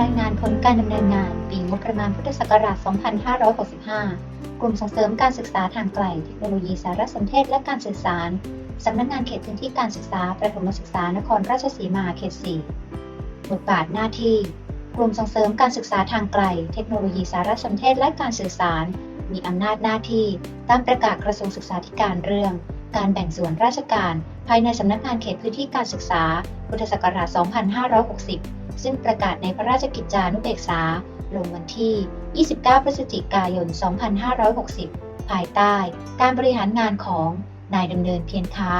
รายงานผลการดำเนินงาน ปีงบประมาณพุทธศักราช 2565 กลุ่มส่งเสริมการศึกษาทางไกล เทคโนโลยีสารสนเทศและการสื่อสาร สำนักงานเขตพื้นที่การศึกษา ประถมศึกษานครราชสีมาเขต 4 บทบาทหน้าที่ กลุ่มส่งเสริมการศึกษาทางไกล เทคโนโลยีสารสนเทศและการสื่อสาร มีอำนาจหน้าที่ตามประกาศกระทรวงศึกษาธิการเรื่อง การแบ่งส่วนราชการภายในสำนักงานเขตพื้นที่การศึกษา พุทธศักราช 2560 ซึ่งประกาศในพระราชกิจจานุเบกษา ลงวันที่ 29 พฤศจิกายน 2560 ภายใต้การบริหารงานของนายดำเนินเพียรค้า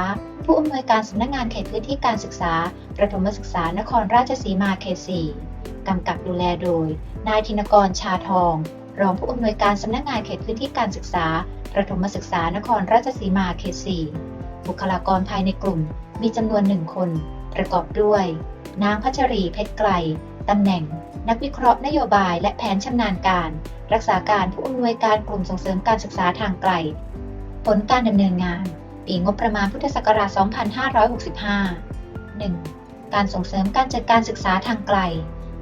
ผู้อำนวยการสำนักงานเขตพื้นที่การศึกษา ประถมศึกษานครราชสีมาเขต 4 กำกับดูแลโดย นายธินกรชาทอง รองผู้อำนวยการสำนักงานเขตพื้นที่การศึกษา ประถมศึกษานครราชสีมาเขต 4 บุคลากรภายในกลุ่มมีจำนวนหนึ่งคน ประกอบด้วย นางพัชรีเพชรไกลตำแหน่ง นักวิเคราะห์นโยบายและแผนชำนาญการ รักษาการผู้อำนวยการกลุ่มส่งเสริมการศึกษาทางไกล ผลการดำเนินงาน ปีงบประมาณพุทธศักราช 2565 1. การส่งเสริมการจัดการศึกษาทางไกล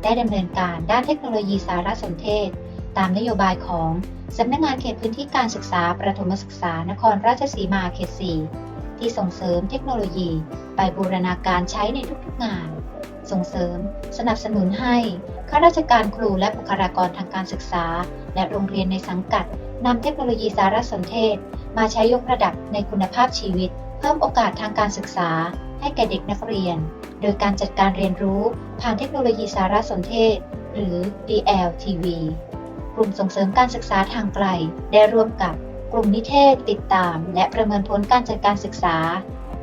ได้ดำเนินการด้านเทคโนโลยีสารสนเทศ ตามนโยบายของสำนักงานเขตพื้นที่การศึกษาประถมศึกษานครราชสีมาเขต 4 ที่ส่งเสริมเทคโนโลยี ไปบูรณาการใช้ในทุกๆงาน ส่งเสริม สนับสนุนให้ข้าราชการครูและบุคลากรทางการศึกษา และโรงเรียนในสังกัดนำเทคโนโลยีสารสนเทศ มาใช้ยกระดับในคุณภาพชีวิต เพิ่มโอกาสทางการศึกษา ให้แก่เด็กนักเรียน โดยการจัดการเรียนรู้ผ่านเทคโนโลยีสารสนเทศ หรือ DLTV ลุ่มส่งเสริมการศึกษาทางไกล ได้ร่วมกับกลุ่มนิเทศติดตาม และประเมินผลการจัดการศึกษา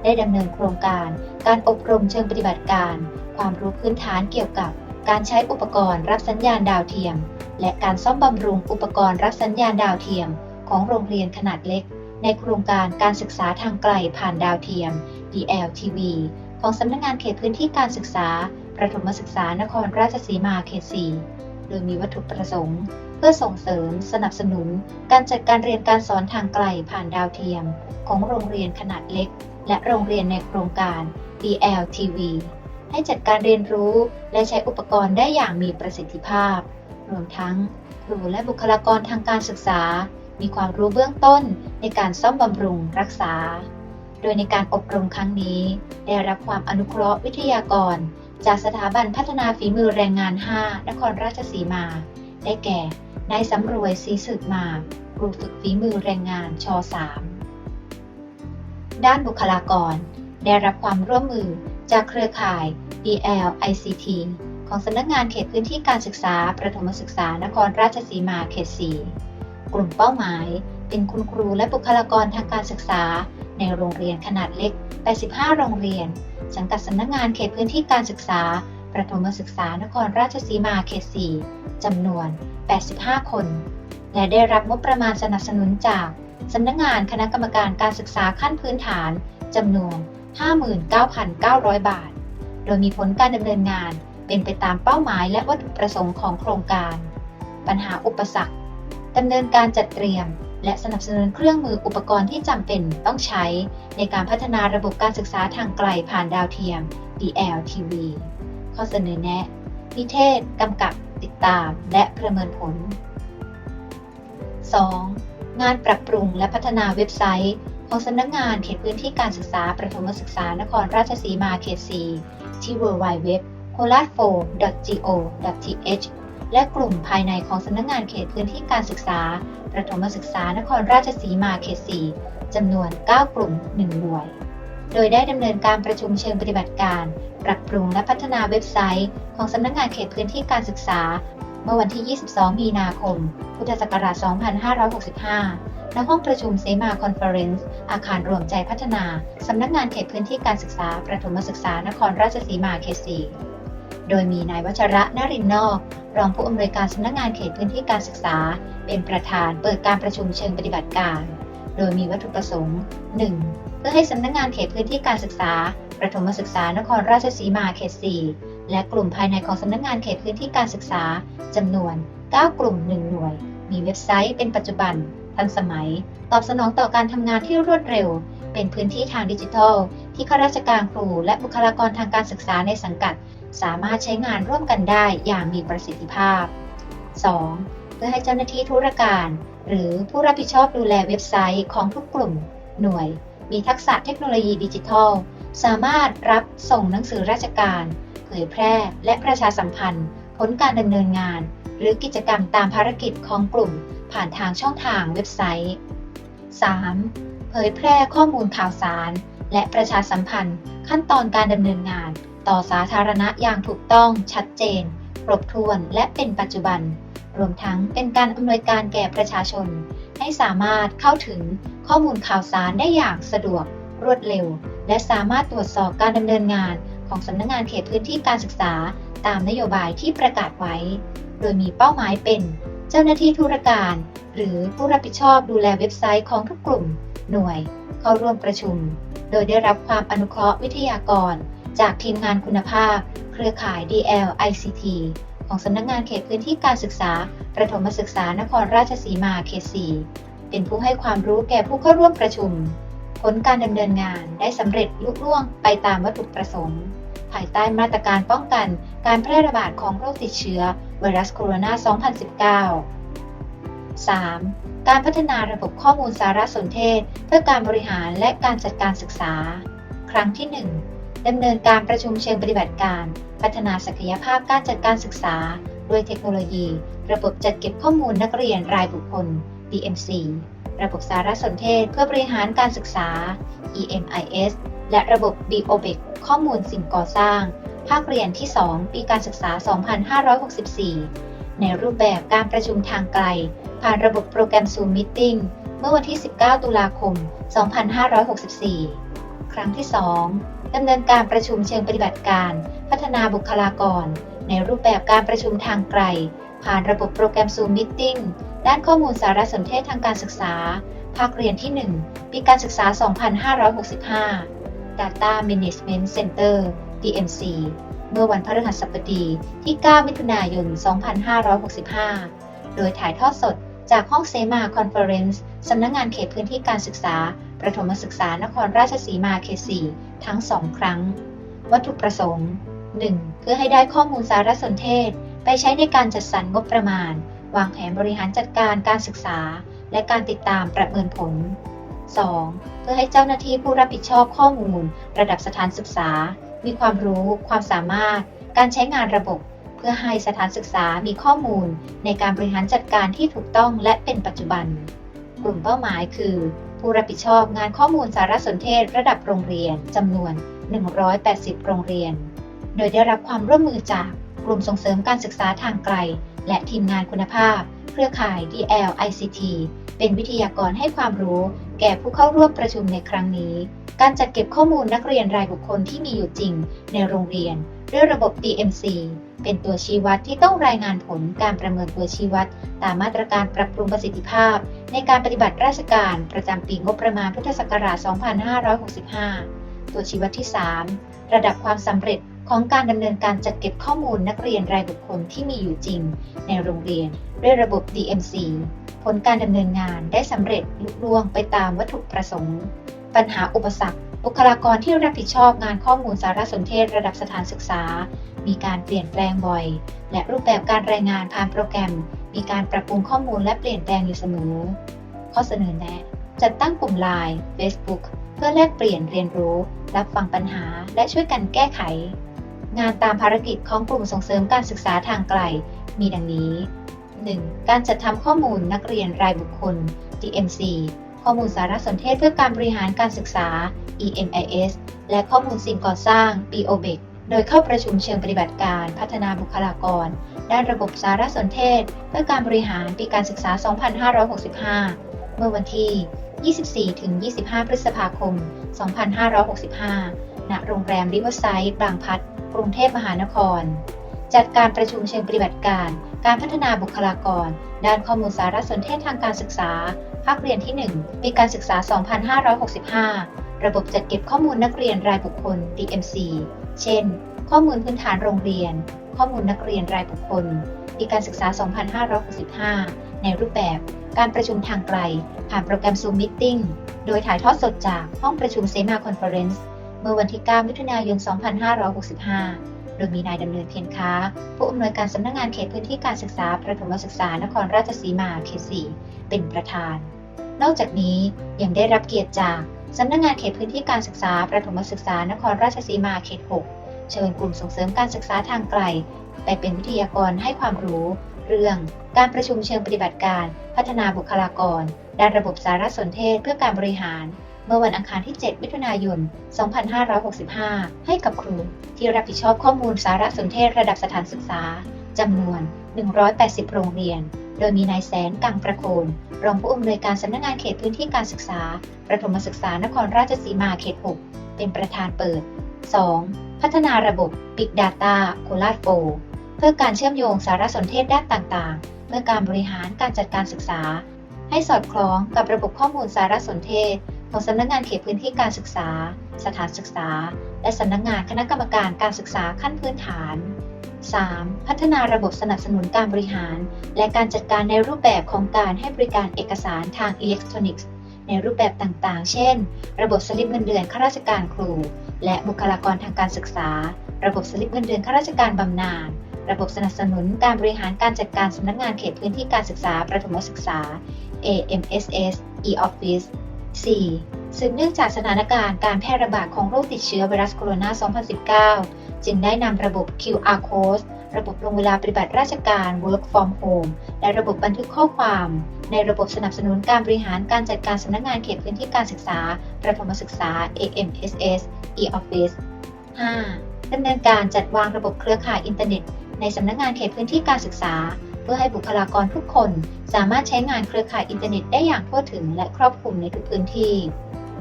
ได้ดำเนินโครงการ การอบรมเชิงปฏิบัติการ ความรู้พื้นฐานเกี่ยวกับ การใช้อุปกรณ์รับสัญญาณดาวเทียม และการซ่อมบำรุงอุปกรณ์รับสัญญาณดาวเทียม ของโรงเรียนขนาดเล็ก ในโครงการการศึกษาทางไกลผ่านดาวเทียม DLTV ของสำนักงานเขตพื้นที่การศึกษา ประถมศึกษานครราชสีมาเขต 4 โดยมีวัตถุประสงค์ เพื่อส่งเสริมสนับสนุน การจัดการเรียนการสอนทางไกลผ่านดาวเทียม ของโรงเรียนขนาดเล็ก และโรงเรียนในโครงการ DLTV ให้จัดการเรียนรู้และใช้อุปกรณ์ได้อย่างมีประสิทธิภาพ รวมทั้งครูและบุคลากรทางการศึกษา มีความรู้เบื้องต้นในการซ่อมบำรุงรักษา โดยในการอบรมครั้งนี้ ได้รับความอนุเคราะห์วิทยากร จากสถาบันพัฒนาฝีมือแรงงาน 5 นครราชสีมา ได้แก่ นายสำรวยศรีสืบมาครูฝึกฝีมือแรงงานช 3 ด้านบุคลากร ได้รับความร่วมมือจากเครือข่าย DL ICT ของสำนักงานเขตพื้นที่การศึกษา ประถมศึกษานครราชสีมาเขต 4 กลุ่มเป้าหมาย เป็นคุณครูและบุคลากรทางการศึกษา ในโรงเรียนขนาดเล็ก 85 โรงเรียน สังกัดสำนักงานเขตพื้นที่การศึกษา ประถมศึกษานครราชสีมาเขต 4 จำนวน 85 คน และได้รับงบประมาณสนับสนุนจากสำนักงานคณะกรรมการการศึกษาขั้นพื้นฐานจำนวน 59,900 บาท โดยมีผลการดำเนินงานเป็นไปตามเป้าหมายและวัตถุประสงค์ของโครงการ ปัญหาอุปสรรคดำเนินการจัดเตรียม และสนับสนุนเครื่องมืออุปกรณ์ที่จำเป็นต้องใช้ในการพัฒนาระบบการศึกษาทางไกลผ่านดาวเทียม DLTV ข้อเสนอแนะ นิเทศ กำกับ ติดตามและประเมินผล 2. งานปรับปรุงและพัฒนาเว็บไซต์ ของสำนักงานเขตพื้นที่การศึกษาประถมศึกษานครราชสีมาเขต 4 ที่ www c o l a t f o go th และกลุ่มภายในของสำนักงานเขตพื้นที่การศึกษา ประถมศึกษานครราชสีมาเขต 4จำนวน 9 กลุ่ม 1 หน่วย โดยได้ดำเนินการประชุมเชิงปฏิบัติการ ปรับปรุงและพัฒนาเว็บไซต์ ของสำนักงานเขตพื้นที่การศึกษา เมื่อวันที่ 22 มีนาคม พุทธศักราช 2565 ณ ห้องประชุมเซมาคอนเฟอเรนซ์ อาคารรวมใจพัฒนา สำนักงานเขตพื้นที่การศึกษา ประถมศึกษานครราชสีมาเขต4โดยมีนายวัชระนรินนอก รองผู้อำนวยการสำนักงานเขตพื้นที่การศึกษา เป็นประธานเปิดการประชุมเชิงปฏิบัติการ โดยมีวัตถุประสงค์ 1. เพื่อให้สำนักงานเขตพื้นที่การศึกษา ประถมศึกษานครราชสีมาเขต 4 และกลุ่มภายในของสำนักงานเขตพื้นที่การศึกษาจำนวน 9 กลุ่ม 1 หน่วย มีเว็บไซต์เป็นปัจจุบัน ทันสมัย ตอบสนองต่อการทำงานที่รวดเร็ว เป็นพื้นที่ทางดิจิทัล ที่ข้าราชการครู และบุคลากรทางการศึกษาในสังกัด สามารถใช้งานร่วมกันได้อย่างมีประสิทธิภาพ 2. เพื่อให้เจ้าหน้าที่ธุรการ หรือผู้รับผิดชอบดูแลเว็บไซต์ของทุกกลุ่ม หน่วย มีทักษะเทคโนโลยีดิจิทัล สามารถรับส่งหนังสือราชการ เผยแพร่และประชาสัมพันธ์ ผลการดำเนินงาน หรือกิจกรรมตามภารกิจของกลุ่ม ผ่านทางช่องทางเว็บไซต์ 3. เผยแพร่ข้อมูลข่าวสาร และประชาสัมพันธ์ ขั้นตอนการดำเนินงาน ต่อสาธารณะอย่างถูกต้องชัดเจน ครบถ้วนและเป็นปัจจุบัน รวมทั้งเป็นการอำนวยการแก่ประชาชน ให้สามารถเข้าถึงข้อมูลข่าวสารได้อย่างสะดวก รวดเร็ว และสามารถตรวจสอบการดำเนินงานของสำนักงงานเขตพื้นที่การศึกษาตามนโยบายที่ประกาศไว้ โดยมีเป้าหมายเป็น เจ้าหน้าที่ธุรการ หรือผู้รับผิดชอบดูแลเว็บไซต์ของทุกกลุ่ม หน่วย เข้าร่วมประชุม โดยได้รับความอนุเคราะห์วิทยากร จากทีมงานคุณภาพ เครือข่าย DL ICT ของสำนักงงานเขตพื้นที่การศึกษา ประถมศึกษานครราชสีมาเขต 4 เป็นผู้ให้ความรู้แก่ผู้เข้าร่วมประชุม ผลการดำเนินงานได้สำเร็จลุล่วงไปตามวัตถุประสงค์ ภายใต้มาตรการป้องกันการแพร่ระบาดของโรคติดเชื้อไวรัสโคโรนา 2019 3. การพัฒนาระบบข้อมูลสารสนเทศ เพื่อการบริหารและการจัดการศึกษา ครั้งที่ 1ดำเนินการประชุมเชิงปฏิบัติการ พัฒนาศักยภาพการจัดการศึกษา ด้วยเทคโนโลยี ระบบจัดเก็บข้อมูลนักเรียนรายบุคคล DMC ระบบสารสนเทศเพื่อบริหารการศึกษา EMIS และระบบ BOBEC ข้อมูลสิ่งก่อสร้าง ภาคเรียนที่ 2 ปีการศึกษา 2564 ในรูปแบบการประชุมทางไกล ผ่านระบบโปรแกรม Zoom Meeting เมื่อวันที่ 19 ตุลาคม 2564 ครั้งที่ 2ดำเนินการประชุมเชิงปฏิบัติการ พัฒนาบุคลากร ในรูปแบบการประชุมทางไกล ผ่านระบบโปรแกรม Zoom Meeting ด้านข้อมูลสารสนเทศทางการศึกษา ภาคเรียนที่ 1 ปีการศึกษา 2565 Data Management Center DMC เมื่อวันพฤหัสบดีที่ 9 มิถุนายน 2565 โดยถ่ายทอดสดจากห้องเซมาคอนเฟอเรนซ์สำนักงงานเขตพื้นที่การศึกษา ประถมศึกษานครราชสีมาเขต 4 ทั้ง 2 ครั้ง วัตถุประสงค์ 1. เพื่อให้ได้ข้อมูลสารสนเทศ ไปใช้ในการจัดสรรงบประมาณ วางแผนบริหารจัดการการศึกษา และการติดตามประเมินผล 2. เพื่อให้เจ้าหน้าที่ผู้รับผิดชอบข้อมูล ระดับสถานศึกษา มีความรู้ ความสามารถ การใช้งานระบบ เพื่อให้สถานศึกษามีข้อมูล ในการบริหารจัดการที่ถูกต้องและเป็นปัจจุบัน กลุ่มเป้าหมายคือ ผู้รับผิดชอบงานข้อมูลสารสนเทศ ระดับโรงเรียนจำนวน 180 โรงเรียน โดยได้รับความร่วมมือจาก กลุ่มส่งเสริมการศึกษาทางไกล และทีมงานคุณภาพ เครือข่าย DL ICT เป็นวิทยากรให้ความรู้ แก่ผู้เข้าร่วมประชุมในครั้งนี้ การจัดเก็บข้อมูลนักเรียนรายบุคคลที่มีอยู่จริง ในโรงเรียน ด้วยระบบ DMC เป็นตัวชี้วัดที่ต้องรายงานผลการประเมินตัวชี้วัด ตามมาตรการปรับปรุงประสิทธิภาพ ในการปฏิบัติราชการประจำปีงบประมาณพุทธศักราช 2565 ตัวชี้วัดที่ 3 ระดับความสำเร็จ ของการดำเนินการจัดเก็บข้อมูลนักเรียนรายบุคคลที่มีอยู่จริง ในโรงเรียนด้วยระบบ DMC ผลการดำเนินงานได้สำเร็จลุล่วงไปตามวัตถุประสงค์ ปัญหาอุปสรรค บุคลากรที่รับผิดชอบงานข้อมูลสารสนเทศระดับสถานศึกษา มีการเปลี่ยนแปลงบ่อย และรูปแบบการรายงานผ่านโปรแกรม มีการปรับปรุงข้อมูลและเปลี่ยนแปลงอยู่เสมอ ข้อเสนอแนะ จัดตั้งกลุ่มไลน์ Facebook เพื่อแลกเปลี่ยนเรียนรู้ รับฟังปัญหา และช่วยกันแก้ไข งานตามภารกิจของกลุ่มส่งเสริมการศึกษาทางไกล มีดังนี้ 1. การจัดทำข้อมูลนักเรียนรายบุคคล DMC ข้อมูลสารสนเทศเพื่อการบริหารการศึกษา EMIS และข้อมูลสิ่งก่อสร้าง BOBEC โดยเข้าประชุมเชิงปฏิบัติการพัฒนาบุคลากร ด้านระบบสารสนเทศ เพื่อการบริหารปีการศึกษา 2565 เมื่อวันที่ 24-25 พฤษภาคม 2565 ณ โรงแรมริเวอร์ไซด์บางพัด กรุงเทพมหานคร จัดการประชุมเชิงปฏิบัติการ การพัฒนาบุคลากร ด้านข้อมูลสารสนเทศทางการศึกษา ภาคเรียนที่ 1 ปีการศึกษา 2565 ระบบจัดเก็บข้อมูลนักเรียนรายบุคคล DMC เช่น ข้อมูลพื้นฐานโรงเรียน ข้อมูลนักเรียนรายบุคคล ปีการศึกษา 2565 ในรูปแบบการประชุมทางไกล ผ่านโปรแกรม Zoom Meeting โดยถ่ายทอดสดจากห้องประชุมเซมาคอนเฟอเรนซ์ เมื่อวันที่ 9 มิถุนายน 2565 โดยมีนายดำเนินเพียรค้า ผู้อำนวยการสำนักงานเขตพื้นที่การศึกษาประถมศึกษานครราชสีมาเขต 4 เป็นประธาน นอกจากนี้ยังได้รับเกียรติจากสำนักงานเขตพื้นที่การศึกษาประถมศึกษานครราชสีมาเขต 6 เชิญกลุ่มส่งเสริมการศึกษาทางไกล ไปเป็นวิทยากรให้ความรู้ เรื่องการประชุมเชิงปฏิบัติการ พัฒนาบุคลากร ด้านระบบสารสนเทศเพื่อการบริหาร เมื่อวันอังคารที่ 7 มิถุนายน 2565 ให้กับครูที่รับผิดชอบข้อมูลสารสนเทศระดับสถานศึกษาจำนวน 180 โรงเรียน โดยมีนายแสนกังประโคนรองผู้อำนวยการสำนักงานเขตพื้นที่การศึกษา ประถมศึกษานครราชสีมาเขต 6 เป็นประธานเปิด 2. พัฒนาระบบ Big Data โคราชโฟเพื่อการเชื่อมโยงสารสนเทศด้านต่างๆ เพื่อการบริหารการจัดการศึกษา ให้สอดคล้องกับระบบข้อมูลสารสนเทศ ของสำนักงานเขตพื้นที่การศึกษา สถานศึกษา และสำนักงานคณะกรรมการการศึกษาขั้นพื้นฐาน 3. พัฒนาระบบสนับสนุนการบริหาร และการจัดการในรูปแบบของการให้บริการเอกสารทางอิเล็กทรอนิกส์ ในรูปแบบต่างๆ เช่น ระบบสลิปเงินเดือนข้าราชการครู และบุคลากรทางการศึกษา ระบบสลิปเงินเดือนข้าราชการบำนาญ ระบบสนับสนุนการบริหารการจัดการสำนักงานเขตพื้นที่การศึกษาประถมศึกษา AMSS e-office 4. สืบเนื่องจากสถานการณ์การแพร่ระบาดของโรคติดเชื้อไวรัสโคโรนา 2019 จึงได้นำระบบ QR code ระบบลงเวลาปฏิบัติราชการ Work from Home และระบบบันทึกข้อความ ในระบบสนับสนุนการบริหารการจัดการสำนักงานเขตพื้นที่การศึกษา ประถมศึกษา AMSS e-office 5. ดำเนินการจัดวางระบบเครือข่ายอินเทอร์เน็ต ในสำนักงานเขตพื้นที่การศึกษา เพื่อให้บุคลากรทุกคน สามารถใช้งานเครือข่ายอินเทอร์เน็ตได้อย่างทั่วถึงและครอบคลุมในทุกพื้นที่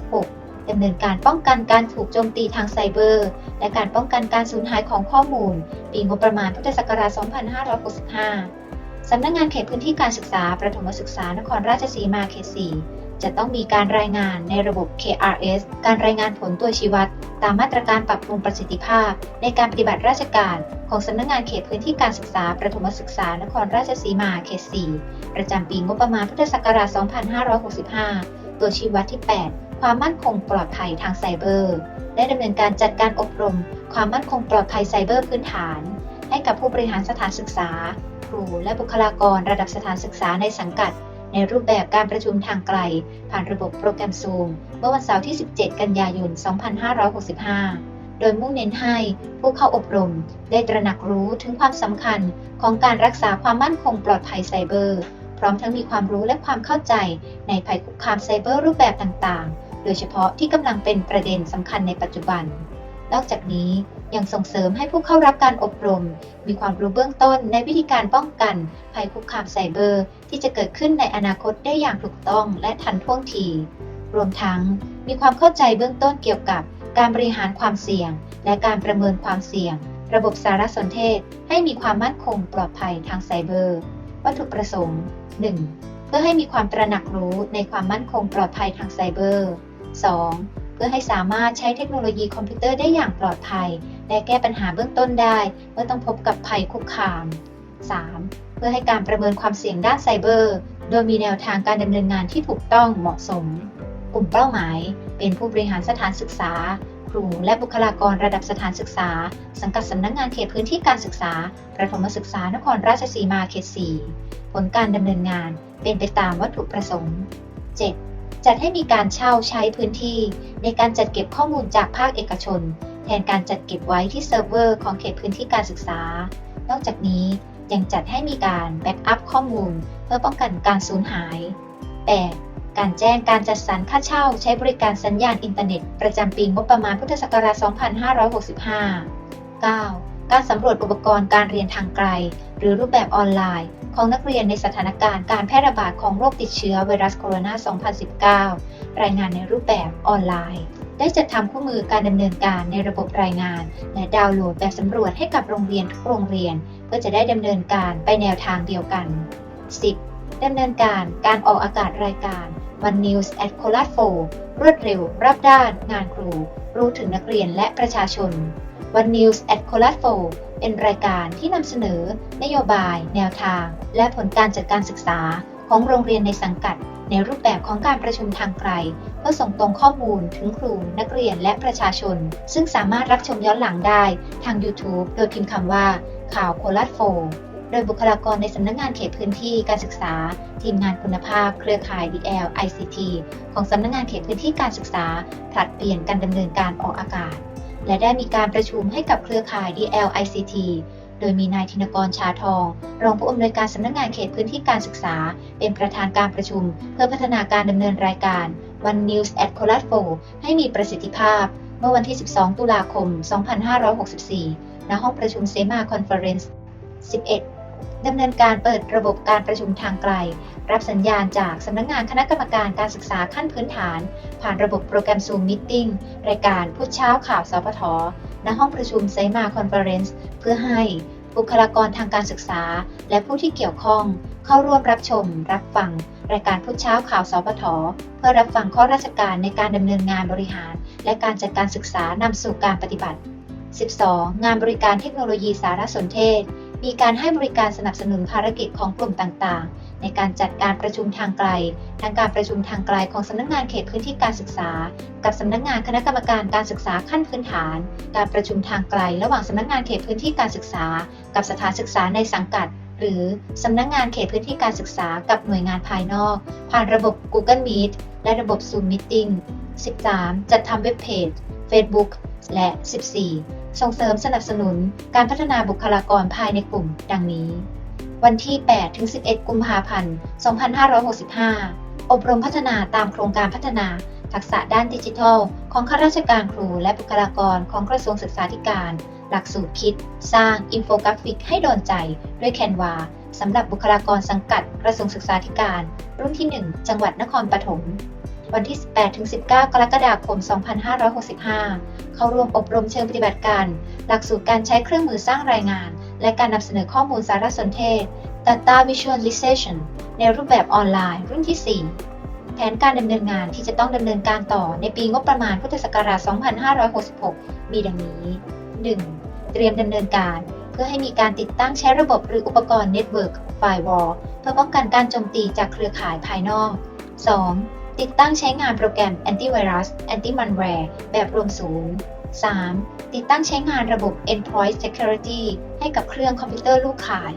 6. ดำเนินการป้องกันการถูกโจมตีทางไซเบอร์ และการป้องกันการสูญหายของข้อมูล ปีงบประมาณพุทธศักราช 2565 สำนักงานเขตพื้นที่การศึกษา ประถมศึกษานครราชสีมาเขต 4 จะต้องมีการรายงานในระบบ KRS การรายงานผลตัวชี้วัด ตามมาตรการปรับปรุงประสิทธิภาพ ในการปฏิบัติราชการของสำนักงานเขตพื้นที่การศึกษา ประถมศึกษานครราชสีมาเขต 4 ประจำปีงบประมาณพุทธศักราช 2565 ตัวชี้วัดที่ 8 ความมั่นคงปลอดภัยทางไซเบอร์ ได้ดำเนินการจัดการอบรม ความมั่นคงปลอดภัยไซเบอร์พื้นฐาน ให้กับผู้บริหารสถานศึกษา ครูและบุคลากรระดับสถานศึกษาในสังกัด ในรูปแบบการประชุมทางไกล ผ่านระบบโปรแกรมซูมเมื่อวันเสาร์ที่ 17 กันยายน 2565 โดยมุ่งเน้นให้ผู้เข้าอบรม ได้ตระหนักรู้ถึงความสำคัญของการรักษาความมั่นคงปลอดภัยไซเบอร์ พร้อมทั้งมีความรู้และความเข้าใจในภัยคุกคามไซเบอร์รูปแบบต่างๆ โดยเฉพาะที่กำลังเป็นประเด็นสำคัญในปัจจุบัน นอกจากนี้ยังส่งเสริมให้ผู้เข้ารับการอบรม มีความรู้เบื้องต้นในวิธีการป้องกันภัยคุกคามไซเบอร์ ที่จะเกิดขึ้นในอนาคตได้อย่างถูกต้องและทันท่วงที รวมทั้งมีความเข้าใจเบื้องต้นเกี่ยวกับการบริหารความเสี่ยง และการประเมินความเสี่ยง ระบบสารสนเทศ ให้มีความมั่นคงปลอดภัยทางไซเบอร์ วัตถุประสงค์ 1. เพื่อให้มีความตระหนักรู้ในความมั่นคงปลอดภัยทางไซเบอร์ 2. เพื่อให้สามารถใช้เทคโนโลยีคอมพิวเตอร์ได้อย่างปลอดภัย และแก้ปัญหาเบื้องต้นได้ เมื่อต้องพบกับภัยคุกคาม 3. เพื่อให้การประเมินความเสี่ยงด้านไซเบอร์ โดยมีแนวทางการดำเนินงานที่ถูกต้องเหมาะสม กลุ่มเป้าหมาย เป็นผู้บริหารสถานศึกษา ครูและบุคลากรระดับสถานศึกษา สังกัดสำนักงงานเขตพื้นที่การศึกษา ประถมศึกษานครราชสีมาเขต 4 ผลการดำเนินงาน เป็นไปตามวัตถุประสงค์ 7. จัดให้มีการเช่าใช้พื้นที่ ในการจัดเก็บข้อมูลจากภาคเอกชน แทนการจัดเก็บไว้ที่เซิร์ฟเวอร์ของเขตพื้นที่การศึกษา นอกจากนี้ ยังจัดให้มีการแบ็กอัพข้อมูล เพื่อป้องกันการสูญหาย 8. การแจ้งการจัดสรรค่าเช่าใช้บริการสัญญาณอินเทอร์เน็ต ประจำปีงบประมาณพุทธศักราช 2565 9. การสำรวจอุปกรณ์การเรียนทางไกล หรือรูปแบบออนไลน์ ของนักเรียนในสถานการณ์การแพร่ระบาดของโรคติดเชื้อไวรัสโคโรนา 2019 รายงานในรูปแบบออนไลน์ ได้จัดทำคู่มือการดำเนินการในระบบรายงาน และดาวน์โหลดแบบสำรวจให้กับโรงเรียนทุกโรงเรียน เพื่อจะได้ดำเนินการไปแนวทางเดียวกัน 10. ดำเนินการการออกอากาศรายการ One News at c o l a t 4รวดเร็ว รับด้าน งานครู รู้ถึงนักเรียนและประชาชน One News at c o l a t 4เป็นรายการที่นำเสนอ นโยบาย แนวทาง และผลการจัดการศึกษาของโรงเรียนในสังกัด ในรูปแบบของการประชุมทางไกล เพื่อส่งตรงข้อมูลถึงครู นักเรียนและประชาชน ซึ่งสามารถรับชมย้อนหลังได้ทาง YouTube โดยพิมพ์คำว่า ข่าวโคราชโฟโดยบุคลากรในสำนักงานเขตพื้นที่การศึกษา ทีมงานคุณภาพ เครือข่าย DL ICT ของสำนักงานเขตพื้นที่การศึกษาผลัดเปลี่ยนการดำเนินการออกอากาศ และได้มีการประชุมให้กับเครือข่าย DL ICT โดยมีนายธินกรชาทอง รองผู้อำนวยการสำนักงานเขตพื้นที่การศึกษา เป็นประธานการประชุม เพื่อพัฒนาการดำเนินรายการ One News at c o l a t 4ให้มีประสิทธิภาพ เมื่อวันที่ 12 ตุลาคม 2564 ณ ห้องประชุมเซมาคอนเฟอเรนซ์ 11 ดำเนินการเปิดระบบการประชุมทางไกล รับสัญญาณจากสำนักงานคณะกรรมการการศึกษาขั้นพื้นฐาน ผ่านระบบโปรแกรม Zoom Meeting รายการพูดเช้าข่าวสพท ณห้องประชุมไซมาคอนเฟอเรนซ์เพื่อให้บุคลากรทางการศึกษา และผู้ที่เกี่ยวข้อง เข้าร่วมรับชม รับฟัง รายการพุทธเช้าข่าวสพทเพื่อรับฟังข้อราชการในการดำเนินงานบริหาร และการจัดการศึกษานำสู่การปฏิบัติ 12. งานบริการเทคโนโลยีสารสนเทศ มีการให้บริการสนับสนุนภารกิจของกลุ่มต่างๆ ในการจัดการประชุมทางไกล ทั้งการประชุมทางไกลของสำนักงานเขตพื้นที่การศึกษา กับสำนักงานคณะกรรมการการศึกษาขั้นพื้นฐาน การประชุมทางไกล ระหว่างสำนักงานเขตพื้นที่การศึกษา กับสถานศึกษาในสังกัด หรือสำนักงานเขตพื้นที่การศึกษากับหน่วยงานภายนอก ผ่านระบบ Google Meet และระบบ Zoom Meeting 13. จัดทำเว็บเพจ Facebook และ 14 ส่งเสริมสนับสนุนการพัฒนาบุคลากรภายในกลุ่ม ดังนี้ วันที่ 8 ถึง 11 กุมภาพันธ์ 2565 อบรมพัฒนาตามโครงการพัฒนา ทักษะด้านดิจิทัล ของข้าราชการครูและบุคลากรของกระทรวงศึกษาธิการ หลักสูตรคิด สร้างอินโฟกราฟิกให้โดนใจ ด้วยแคนวาสำหรับบุคลากรสังกัดกระทรวงศึกษาธิการ รุ่นที่ 1 จังหวัดนครปฐม วันที่ 18-19 กรกฎาคม 2565 เข้าร่วมอบรมเชิงปฏิบัติการ หลักสูตรการใช้เครื่องมือสร้างรายงาน และการนำเสนอข้อมูลสารสนเทศ Data Visualization ในรูปแบบออนไลน์ รุ่นที่ 4 แผนการดำเนินงานที่จะต้องดำเนินการต่อในปีงบประมาณพุทธศักราช 2566 มีดังนี้ 1. เตรียมดำเนินการเพื่อให้มีการติดตั้งใช้ระบบหรืออุปกรณ์ Network Firewall เพื่อป้องกันการโจมตีจากเครือข่ายภายนอก 2. ติดตั้งใช้งานโปรแกรม Antivirus Anti-malware แวร์แบบรวมศูนย์ 3. ติดตั้งใช้งานระบบ Endpoint Security ให้กับเครื่องคอมพิวเตอร์ลูกข่าย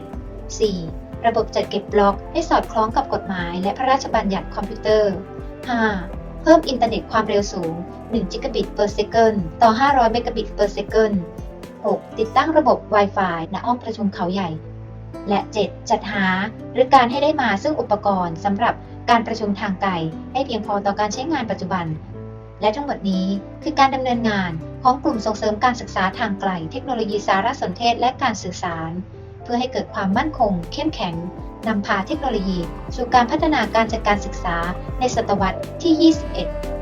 4. ระบบจัดเก็บบล็อกให้สอดคล้องกับกฎหมายและพระราชบัญญัติคอมพิวเตอร์ 5. เพิ่มอินเทอร์เน็ตความเร็วสูง 1 g b per second ต่อ 500 m b per second 6. ติดตั้งระบบ Wi-Fi ณห้องประชุมเขาใหญ่ และ 7. จัดหาหรือการให้ได้มาซึ่งอุปกรณ์สำหรับการประชุมทางไกลให้เพียงพอต่อการใช้งานปัจจุบัน และทั้งหมดนี้คือการดำเนินงานของกลุ่มส่งเสริมการศึกษาทางไกล เทคโนโลยีสารสนเทศและการสื่อสาร เพื่อให้เกิดความมั่นคง เข้มแข็งนำพาเทคโนโลยี สู่การพัฒนาการจัดการศึกษาในศตวรรษที่ 21